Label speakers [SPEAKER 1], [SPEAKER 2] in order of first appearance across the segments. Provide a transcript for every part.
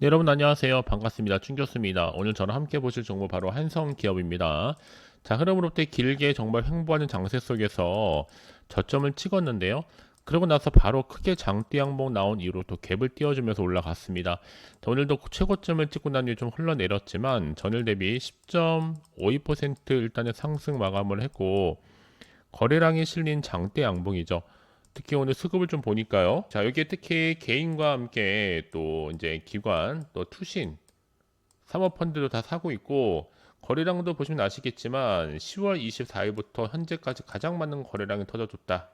[SPEAKER 1] 네, 여러분 안녕하세요. 반갑습니다. 충교수입니다. 오늘 저랑 함께 보실 정보 바로 한성기업입니다. 자, 흐름으로부터 길게 정말 횡보하는 장세 속에서 저점을 찍었는데요. 그러고 나서 바로 크게 장대 양봉 나온 이후로 또 갭을 띄워주면서 올라갔습니다. 자, 오늘도 최고점을 찍고 난 뒤에 좀 흘러내렸지만 전일 대비 10.52% 일단은 상승 마감을 했고 거래량이 실린 장대 양봉이죠. 특히 오늘 수급을 좀 보니까요. 자, 여기에 특히 개인과 함께 또 이제 기관, 또 투신, 사모펀드도 다 사고 있고 거래량도 보시면 아시겠지만 10월 24일부터 현재까지 가장 많은 거래량이 터져줬다.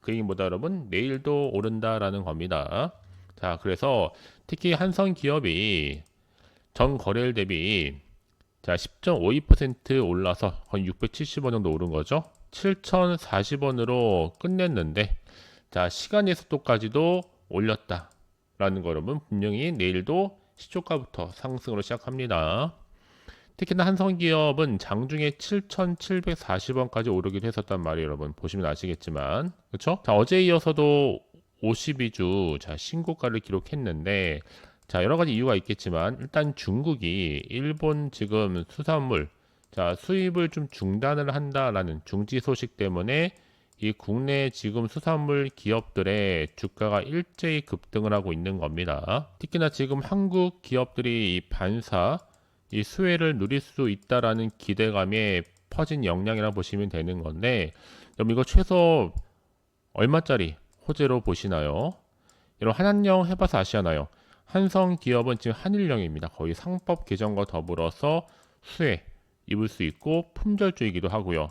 [SPEAKER 1] 그 얘기보다 여러분 내일도 오른다라는 겁니다. 자, 그래서 특히 한성 기업이 전 거래일 대비 자 10.52% 올라서 거의 670원 정도 오른 거죠. 7,040원으로 끝냈는데 자, 시간의 속도까지도 올렸다라는 거 여러분 분명히 내일도 시초가부터 상승으로 시작합니다. 특히나 한성기업은 장중에 7,740원까지 오르기도 했었단 말이에요, 여러분. 보시면 아시겠지만. 그렇죠? 자, 어제 이어서도 52주 자, 신고가를 기록했는데 자, 여러 가지 이유가 있겠지만 일단 중국이 일본 지금 수산물 자, 수입을 좀 중단을 한다라는 중지 소식 때문에 이 국내 지금 수산물 기업들의 주가가 일제히 급등을 하고 있는 겁니다. 특히나 지금 한국 기업들이 이 반사, 이 수혜를 누릴 수 있다라는 기대감에 퍼진 영향이라 보시면 되는 건데, 그럼 이거 최소 얼마짜리 호재로 보시나요? 이런 한한령 해봐서 아시잖아요. 한성 기업은 지금 한일령입니다. 거의 상법 개정과 더불어서 수혜 입을 수 있고 품절주이기도 하고요.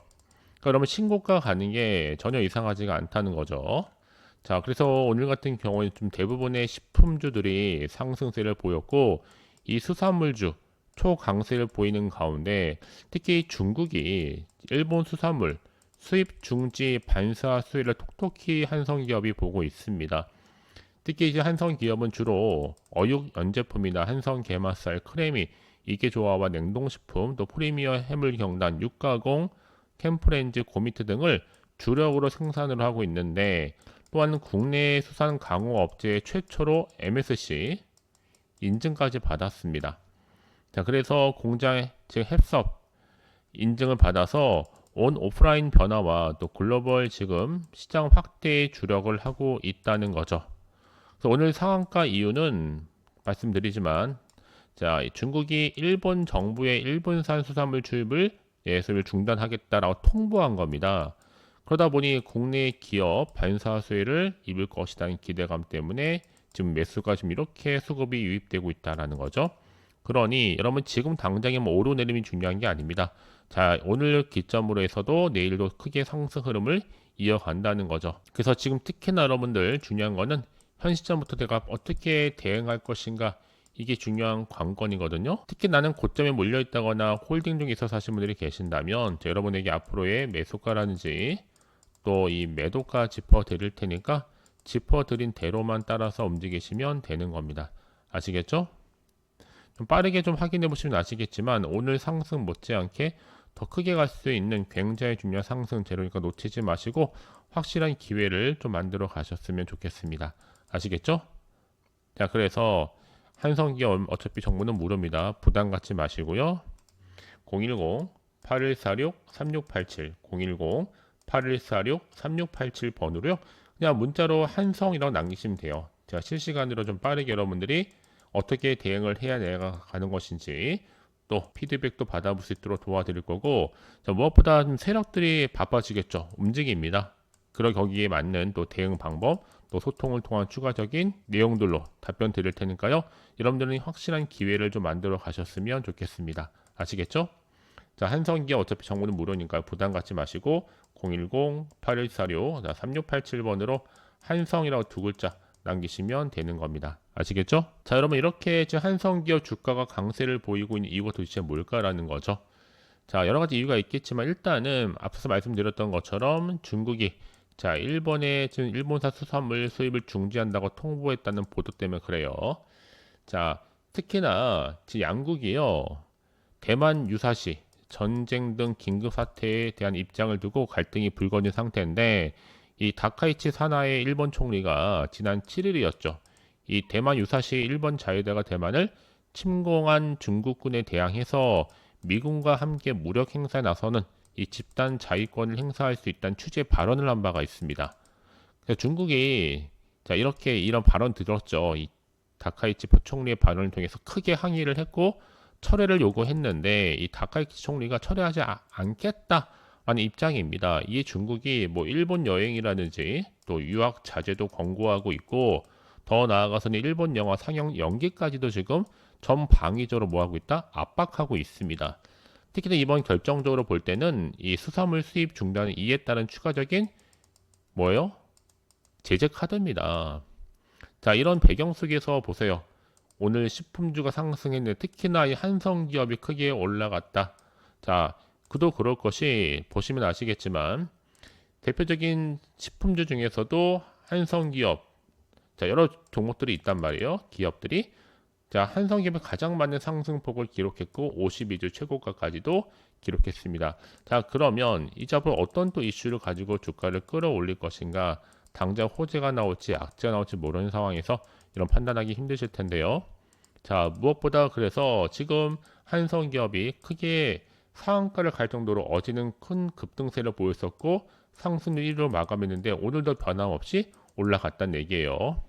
[SPEAKER 1] 그러면 신고가 가는 게 전혀 이상하지가 않다는 거죠. 자, 그래서 오늘 같은 경우에 좀 대부분의 식품주들이 상승세를 보였고 이 수산물주 초강세를 보이는 가운데 특히 중국이 일본 수산물 수입 중지 반사 수혜를 톡톡히 한성기업이 보고 있습니다. 특히 이제 한성기업은 주로 어육 연제품이나 한성 게맛살, 크래미, 이게 조화와 냉동식품, 또 프리미어 해물 경단, 육가공, 캠프렌즈, 고미트 등을 주력으로 생산을 하고 있는데 또한 국내 수산 강호 업체 최초로 MSC 인증까지 받았습니다. 자, 그래서 공장 즉 햅섭 인증을 받아서 온 오프라인 변화와 또 글로벌 지금 시장 확대에 주력을 하고 있다는 거죠. 그래서 오늘 상한가 이유는 말씀드리지만 자, 중국이 일본 정부의 일본산 수산물 출입을 예습을 중단하겠다라고 통보한 겁니다. 그러다 보니 국내 기업 반사 수혜를 입을 것이라는 기대감 때문에 지금 매수가 지금 이렇게 수급이 유입되고 있다라는 거죠. 그러니 여러분 지금 당장에 뭐 오르내림이 중요한 게 아닙니다. 자 오늘 기점으로 해서도 내일도 크게 상승 흐름을 이어간다는 거죠. 그래서 지금 특히나 여러분들 중요한 거는 현 시점부터 내가 어떻게 대응할 것인가 이게 중요한 관건이거든요. 특히 나는 고점에 몰려 있다거나 홀딩 중에 있어서 하신 분들이 계신다면 여러분에게 앞으로의 매수가라든지 또 이 매도가 짚어 드릴 테니까 짚어 드린 대로만 따라서 움직이시면 되는 겁니다. 아시겠죠? 좀 빠르게 좀 확인해 보시면 아시겠지만 오늘 상승 못지않게 더 크게 갈 수 있는 굉장히 중요한 상승 재료니까 놓치지 마시고 확실한 기회를 좀 만들어 가셨으면 좋겠습니다. 아시겠죠? 자, 그래서 한성기업 어차피 정보는 무료입니다. 부담 갖지 마시고요. 010-8146-3687 010-8146-3687 번호로요. 그냥 문자로 한성이라고 남기시면 돼요. 제가 실시간으로 좀 빠르게 여러분들이 어떻게 대응을 해야 내가 가는 것인지 또 피드백도 받아볼 수 있도록 도와드릴 거고 자, 무엇보다 좀 세력들이 바빠지겠죠. 움직입니다. 그러 거기에 맞는 또 대응 방법 또 소통을 통한 추가적인 내용들로 답변 드릴 테니까요. 여러분들은 확실한 기회를 좀 만들어 가셨으면 좋겠습니다. 아시겠죠? 자, 한성기 어차피 정보는 무료니까 부담 갖지 마시고 010-8146-3687번으로 한성이라고 두 글자 남기시면 되는 겁니다. 아시겠죠? 자, 여러분 이렇게 지금 한성기업 주가가 강세를 보이고 있는 이유가 도대체 뭘까라는 거죠. 자, 여러 가지 이유가 있겠지만 일단은 앞서 말씀드렸던 것처럼 중국이 자, 일본의 지금 일본산 수산물 수입을 중지한다고 통보했다는 보도 때문에 그래요. 자, 특히나 양국이요. 대만 유사시 전쟁 등 긴급 사태에 대한 입장을 두고 갈등이 불거진 상태인데 이 다카이치 사나의 일본 총리가 지난 7일이었죠. 이 대만 유사시 일본 자유대가 대만을 침공한 중국군에 대항해서 미군과 함께 무력 행사에 나서는 이 집단 자위권을 행사할 수 있다는 취지의 발언을 한 바가 있습니다. 그래서 중국이 자 이렇게 이런 발언 들었죠. 이 다카이치 총리의 발언을 통해서 크게 항의를 했고 철회를 요구했는데 이 다카이치 총리가 철회하지 아, 않겠다라는 입장입니다. 이에 중국이 뭐 일본 여행이라든지 또 유학 자제도 권고하고 있고 더 나아가서는 일본 영화 상영 연기까지도 지금 전방위적으로 뭐하고 있다? 압박하고 있습니다. 특히나 이번 결정적으로 볼 때는 이 수산물 수입 중단 이에 따른 추가적인 뭐예요? 제재 카드입니다. 자, 이런 배경 속에서 보세요. 오늘 식품주가 상승했는데 특히나 이 한성 기업이 크게 올라갔다. 자, 그도 그럴 것이 보시면 아시겠지만 대표적인 식품주 중에서도 한성 기업 자, 여러 종목들이 있단 말이에요. 기업들이 자, 한성기업이 가장 많은 상승폭을 기록했고 52주 최고가까지도 기록했습니다. 자, 그러면 이 잡을 어떤 또 이슈를 가지고 주가를 끌어올릴 것인가? 당장 호재가 나올지 악재가 나올지 모르는 상황에서 이런 판단하기 힘드실 텐데요. 자, 무엇보다 그래서 지금 한성기업이 크게 상한가를 갈 정도로 어제는 큰 급등세를 보였었고 상승률 1위로 마감했는데 오늘도 변함없이 올라갔다는 얘기예요.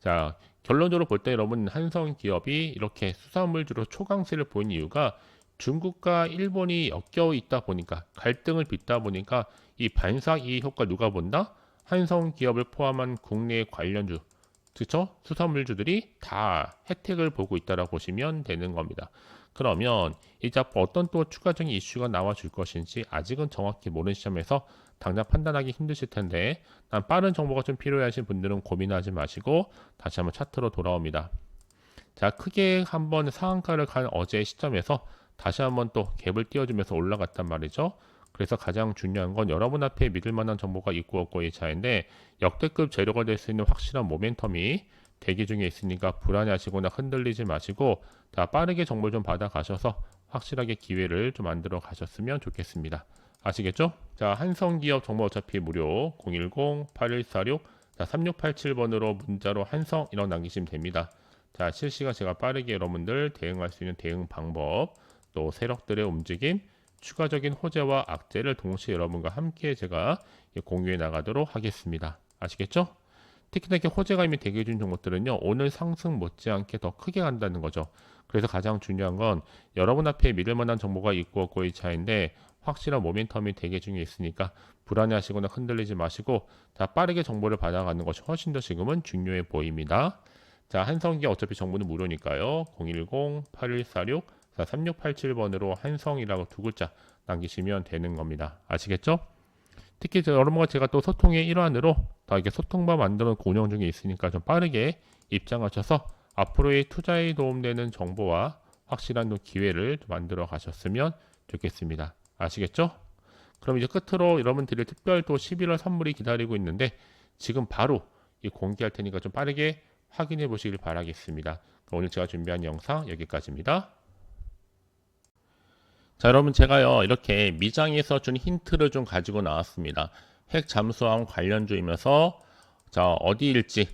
[SPEAKER 1] 자, 결론적으로 볼 때 여러분 한성 기업이 이렇게 수산물주로 초강세를 보인 이유가 중국과 일본이 엮여 있다 보니까 갈등을 빚다 보니까 이 반사 이익 효과 누가 본다? 한성 기업을 포함한 국내 관련주, 그렇죠? 수산물주들이 다 혜택을 보고 있다라고 보시면 되는 겁니다. 그러면 이 작품 어떤 또 추가적인 이슈가 나와 줄 것인지 아직은 정확히 모르는 시점에서 당장 판단하기 힘드실 텐데 난 빠른 정보가 좀 필요하신 분들은 고민하지 마시고 다시 한번 차트로 돌아옵니다. 자 크게 한번 상한가를 간 어제 시점에서 다시 한번 또 갭을 띄워주면서 올라갔단 말이죠. 그래서 가장 중요한 건 여러분 앞에 믿을 만한 정보가 있고 없고의 차인데 역대급 재료가 될 수 있는 확실한 모멘텀이 대기 중에 있으니까 불안해하시거나 흔들리지 마시고 자 빠르게 정보를 좀 받아 가셔서 확실하게 기회를 좀 만들어 가셨으면 좋겠습니다. 아시겠죠? 자, 한성기업 정보 어차피 무료 010-8146 자, 3687번으로 문자로 한성 이런 남기시면 됩니다. 자, 실시간 제가 빠르게 여러분들 대응할 수 있는 대응 방법, 또 세력들의 움직임, 추가적인 호재와 악재를 동시에 여러분과 함께 제가 공유해 나가도록 하겠습니다. 아시겠죠? 특히나 이렇게 호재가 이미 대기 중 종목들은요, 오늘 상승 못지않게 더 크게 간다는 거죠. 그래서 가장 중요한 건 여러분 앞에 믿을 만한 정보가 있고 없고의 차인데 확실한 모멘텀이 대기 중에 있으니까 불안해하시거나 흔들리지 마시고 자 빠르게 정보를 받아가는 것이 훨씬 더 지금은 중요해 보입니다. 자 한성기 어차피 정보는 무료니까요. 010-8146-3687번으로 한성이라고 두 글자 남기시면 되는 겁니다. 아시겠죠? 특히 여러분과 제가 또 소통의 일환으로 더 이렇게 소통만 만드는 운영 중에 있으니까 좀 빠르게 입장하셔서 앞으로의 투자에 도움되는 정보와 확실한 기회를 만들어 가셨으면 좋겠습니다. 아시겠죠? 그럼 이제 끝으로 여러분들이 특별 또 11월 선물이 기다리고 있는데 지금 바로 이 공개할 테니까 좀 빠르게 확인해 보시길 바라겠습니다. 오늘 제가 준비한 영상 여기까지입니다. 자 여러분 제가요 이렇게 미장에서 준 힌트를 좀 가지고 나왔습니다. 핵 잠수함 관련주이면서 자 어디일지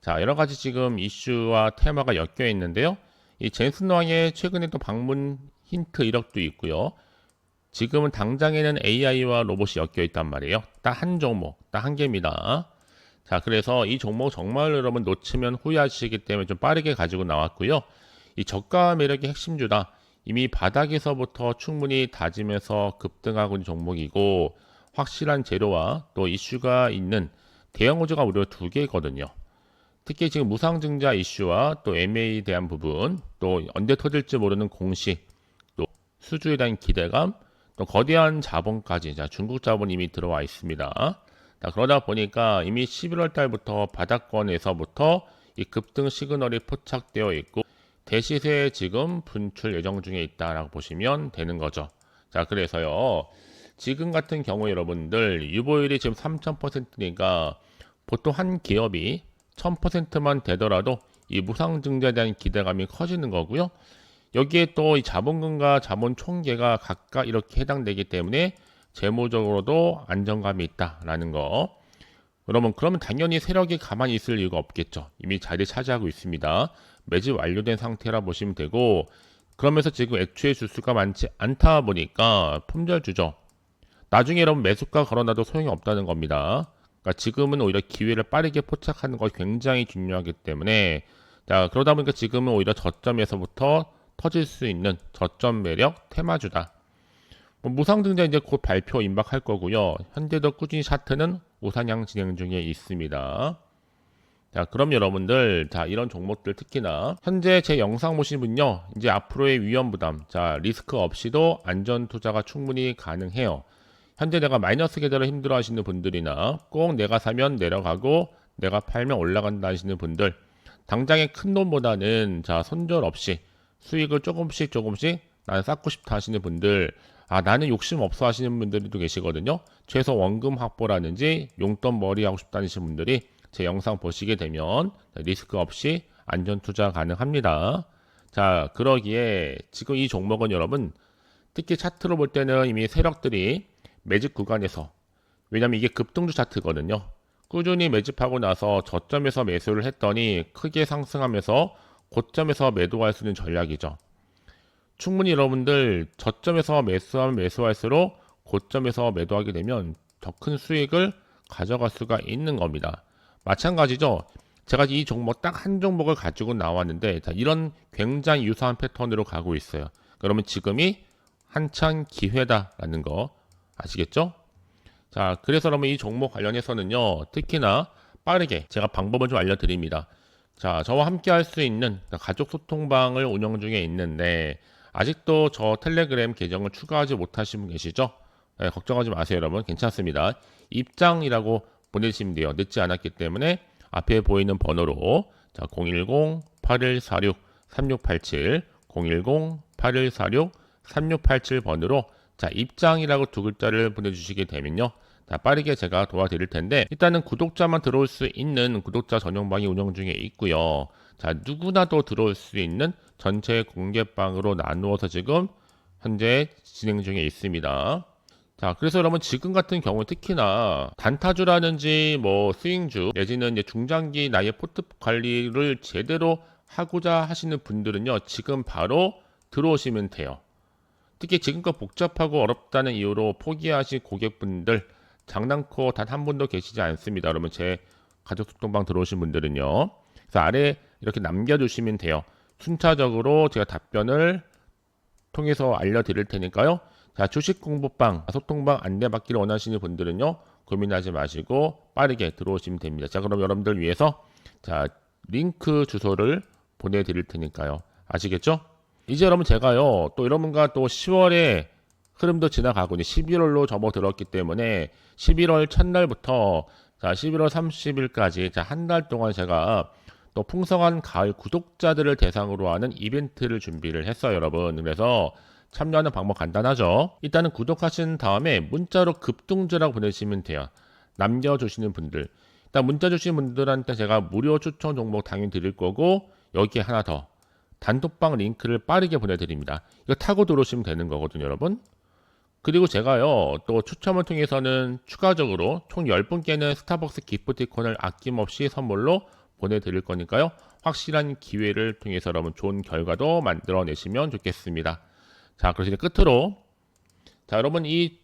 [SPEAKER 1] 자 여러 가지 지금 이슈와 테마가 엮여 있는데요. 이 젠슨 왕의 최근에 또 방문 힌트 이력도 있고요. 지금은 당장에는 AI와 로봇이 엮여 있단 말이에요. 딱 한 종목, 딱 한 개입니다. 자, 그래서 이 종목 정말 여러분 놓치면 후회하시기 때문에 좀 빠르게 가지고 나왔고요. 이 저가 매력의 핵심주다. 이미 바닥에서부터 충분히 다짐해서 급등하고 있는 종목이고 확실한 재료와 또 이슈가 있는 대형 호주가 무려 두 개거든요. 특히 지금 무상증자 이슈와 또 MA에 대한 부분, 또 언제 터질지 모르는 공식, 또 수주에 대한 기대감, 또 거대한 자본까지 자, 중국 자본 이미 들어와 있습니다. 자, 그러다 보니까 이미 11월 달부터 바닥권에서부터 이 급등 시그널이 포착되어 있고 대시세 지금 분출 예정 중에 있다라고 보시면 되는 거죠. 자, 그래서요. 지금 같은 경우 여러분들 유보율이 지금 3000%니까 보통 한 기업이 1000%만 되더라도 이 무상증자에 대한 기대감이 커지는 거고요. 여기에 또 이 자본금과 자본 총계가 각각 이렇게 해당되기 때문에 재무적으로도 안정감이 있다라는 거. 그러면 그러면 당연히 세력이 가만히 있을 이유가 없겠죠. 이미 자리 차지하고 있습니다. 매집 완료된 상태라 보시면 되고 그러면서 지금 애초에 주수가 많지 않다 보니까 품절 주죠. 나중에 여러분 매수가 걸어놔도 소용이 없다는 겁니다. 그러니까 지금은 오히려 기회를 빠르게 포착하는 것이 굉장히 중요하기 때문에 자 그러다 보니까 지금은 오히려 저점에서부터 터질 수 있는 저점 매력 테마주다. 뭐 무상 등자 이제 곧 발표 임박할 거고요. 현재도 꾸준히 차트는 우상향 진행 중에 있습니다. 자, 그럼 여러분들, 자, 이런 종목들 특히나, 현재 제 영상 보신 분요, 이제 앞으로의 위험 부담, 자, 리스크 없이도 안전 투자가 충분히 가능해요. 현재 내가 마이너스 계좌를 힘들어 하시는 분들이나, 꼭 내가 사면 내려가고, 내가 팔면 올라간다 하시는 분들, 당장의 큰 돈보다는, 자, 손절 없이, 수익을 조금씩 조금씩 나는 쌓고 싶다 하시는 분들, 아, 나는 욕심 없어 하시는 분들도 계시거든요. 최소 원금 확보라든지 용돈 머리 하고 싶다 하시는 분들이 제 영상 보시게 되면 리스크 없이 안전 투자 가능합니다. 자, 그러기에 지금 이 종목은 여러분 특히 차트로 볼 때는 이미 세력들이 매집 구간에서 왜냐면 이게 급등주 차트거든요. 꾸준히 매집하고 나서 저점에서 매수를 했더니 크게 상승하면서 고점에서 매도할 수 있는 전략이죠. 충분히 여러분들 저점에서 매수하면 매수할수록 고점에서 매도하게 되면 더 큰 수익을 가져갈 수가 있는 겁니다. 마찬가지죠. 제가 이 종목 딱 한 종목을 가지고 나왔는데 자, 이런 굉장히 유사한 패턴으로 가고 있어요. 그러면 지금이 한창 기회다라는 거 아시겠죠? 자, 그래서 그러면 이 종목 관련해서는요, 특히나 빠르게 제가 방법을 좀 알려드립니다. 자, 저와 함께 할 수 있는 가족 소통방을 운영 중에 있는데, 아직도 저 텔레그램 계정을 추가하지 못하신 분 계시죠? 네, 걱정하지 마세요, 여러분. 괜찮습니다. 입장이라고 보내주시면 돼요. 늦지 않았기 때문에 앞에 보이는 번호로 자, 010-8146-3687, 010-8146-3687번으로 자, 입장이라고 두 글자를 보내주시게 되면요. 자, 빠르게 제가 도와드릴 텐데, 일단은 구독자만 들어올 수 있는 구독자 전용방이 운영 중에 있고요. 자, 누구나도 들어올 수 있는 전체 공개방으로 나누어서 지금 현재 진행 중에 있습니다. 자, 그래서 여러분 지금 같은 경우 특히나 단타주라든지 뭐 스윙주 내지는 이제 중장기 나의 포트 관리를 제대로 하고자 하시는 분들은요, 지금 바로 들어오시면 돼요. 특히 지금껏 복잡하고 어렵다는 이유로 포기하신 고객분들 장난코 단 한 분도 계시지 않습니다. 그러면 제 가족 소통방 들어오신 분들은요. 그래서 아래 이렇게 남겨주시면 돼요. 순차적으로 제가 답변을 통해서 알려드릴 테니까요. 자, 주식 공부방, 소통방 안내받기를 원하시는 분들은요. 고민하지 마시고 빠르게 들어오시면 됩니다. 자, 그럼 여러분들 위해서 자, 링크 주소를 보내드릴 테니까요. 아시겠죠? 이제 여러분 제가요. 또 여러분과 또 10월에 흐름도 지나가고 이제 11월로 접어들었기 때문에 11월 첫날부터 자, 11월 30일까지 자, 한 달 동안 제가 또 풍성한 가을 구독자들을 대상으로 하는 이벤트를 준비를 했어요, 여러분. 그래서 참여하는 방법 간단하죠. 일단은 구독하신 다음에 문자로 급등주라고 보내시면 돼요. 남겨주시는 분들. 일단 문자 주신 분들한테 제가 무료 추천 종목 당연히 드릴 거고 여기에 하나 더 단톡방 링크를 빠르게 보내드립니다. 이거 타고 들어오시면 되는 거거든요, 여러분. 그리고 제가요, 또 추첨을 통해서는 추가적으로 총 10분께는 스타벅스 기프티콘을 아낌없이 선물로 보내드릴 거니까요. 확실한 기회를 통해서 여러분 좋은 결과도 만들어내시면 좋겠습니다. 자, 이제 끝으로 자, 여러분 이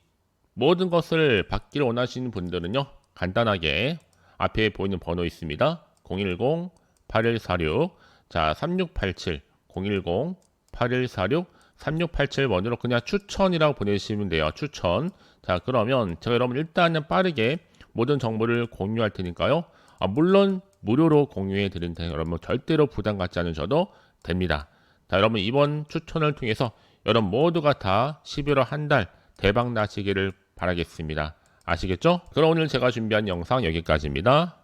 [SPEAKER 1] 모든 것을 받기를 원하시는 분들은요. 간단하게 앞에 보이는 번호 있습니다. 010 8146 자, 3687 010 8146 3687번으로 그냥 추천이라고 보내주시면 돼요. 추천. 자, 그러면 제가 여러분 일단은 빠르게 모든 정보를 공유할 테니까요. 아, 물론 무료로 공유해 드린 테니 여러분 절대로 부담 갖지 않으셔도 됩니다. 자, 여러분 이번 추천을 통해서 여러분 모두가 다 11월 한 달 대박 나시기를 바라겠습니다. 아시겠죠? 그럼 오늘 제가 준비한 영상 여기까지입니다.